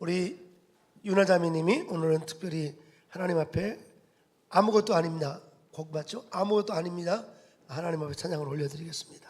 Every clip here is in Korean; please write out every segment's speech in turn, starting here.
우리 윤하자매님이 오늘은 특별히 하나님 앞에 아무것도 아닙니다. 곡 맞죠? 아무것도 아닙니다. 하나님 앞에 찬양을 올려드리겠습니다.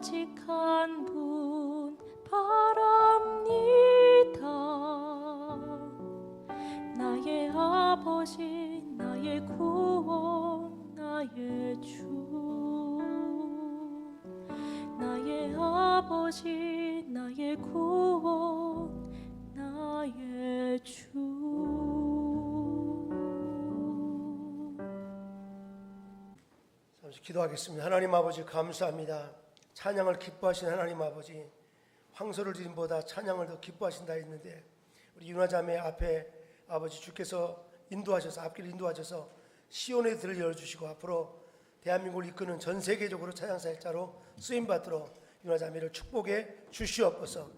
오직 한 분 바랍니다 나의 아버지 나의 구원 나의 주 나의 아버지 나의 구원 나의 주 잠시 기도하겠습니다. 하나님 아버지 감사합니다. 찬양을 기뻐하시는 하나님 아버지 황소를 드림보다 찬양을 더 기뻐하신다 했는데 우리 윤화자매 앞에 아버지 주께서 인도하셔서 앞길 인도하셔서 시온의 들을 열어주시고 앞으로 대한민국을 이끄는 전 세계적으로 찬양사일자로 쓰임 받도록 윤화자매를 축복해 주시옵소서.